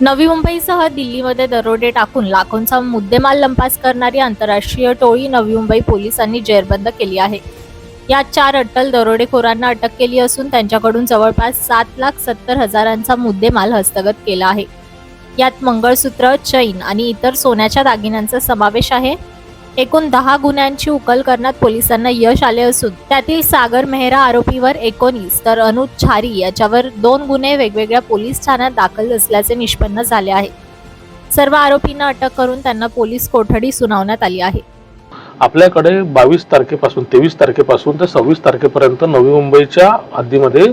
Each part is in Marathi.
नवी मुंबईसह दिल्लीमध्ये दरोडे टाकून लाखोंचा मुद्देमाल लंपास करणारी आंतरराष्ट्रीय टोळी नवी मुंबई पोलिसांनी जेरबंद केली आहे. यात चार अट्टल दरोडेखोरांना अटक केली असून त्यांच्याकडून जवळपास सात लाख सत्तर हजारांचा मुद्देमाल हस्तगत केला आहे. यात मंगळसूत्र चैन आणि इतर सोन्याच्या दागिन्यांचा समावेश आहे. एकूण दहा गुन्ह्यांची उकल करण्यात पोलिसांना यश आले असून त्यातील सागर मेहरा आरोपीवर एकोणीस तर अनुज छारी याच्यावर दोन गुन्हे वेगवेगळ्या पोलीस ठाण्यात दाखल असल्याचे निष्पन्न झाले आहे. सर्व आरोपींना अटक करून त्यांना पोलीस कोठडी सुनावण्यात आली आहे. आपल्याकडे बावीस तारखेपासून तेवीस तारखेपासून ते सव्वीस तारखेपर्यंत नवी मुंबईच्या हद्दीमध्ये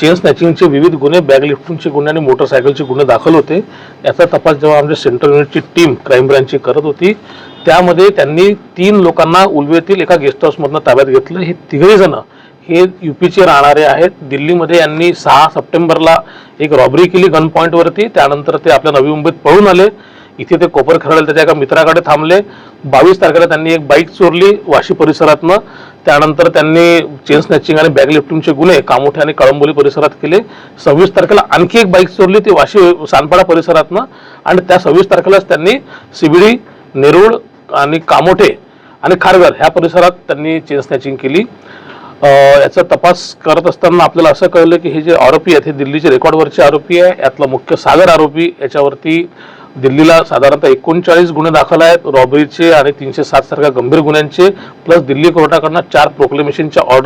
चेन स्नॅचिंगचे विविध गुन्हे बॅग लिफ्टिंगचे गुन्हे आणि मोटरसायकलचे गुन्हे दाखल होते. याचा तपास जेव्हा आमच्या सेंट्रल युनिटची टीम क्राईम ब्रँचची करत होती त्यामध्ये त्यांनी तीन लोकांना उलवेतील एका गेस्ट हाऊसमधनं ताब्यात घेतलं. हे तिघही जण हे युपीचे राहणारे आहेत. दिल्लीमध्ये यांनी सहा सप्टेंबरला एक रॉबरी केली गन पॉईंटवरती त्यानंतर ते आपल्या नवी मुंबईत पळून आले. इथे ते कोपर खरडले त्याच्या एका मित्राकडे थांबले. बावीस तारखेला त्यांनी एक बाईक चोरली वाशी परिसरातनं. त्यानंतर त्यांनी चेन स्नॅचिंग आणि बॅग लिफ्टिंगचे गुन्हे कामोठे आणि कळंबोली परिसरात केले. सव्वीस तारखेला आणखी एक बाईक चोरली ती वाशी सानपाडा परिसरातनं. आणि त्या सव्वीस तारखेलाच त्यांनी सिबिडी नेरूळ आणि कामोठे आणि खारघर ह्या परिसरात त्यांनी चेन स्नॅचिंग केली. याचा तपास करत असताना आपल्याला असं कळलं की हे जे आरोपी आहेत हे दिल्लीचे रेकॉर्डवरचे आरोपी आहे. यातला मुख्य सागर आरोपी याच्यावरती दिल्लीला साधारणतः एकोणचाळीस गुन्हे दाखल आहेत. रॉबरीचे आणि तीनशे सात सारख्या गंभीर गुन्ह्यांचे प्लस दिल्ली कोर्टाकडनं चार प्रोक्लेमेशनच्या ऑर्डर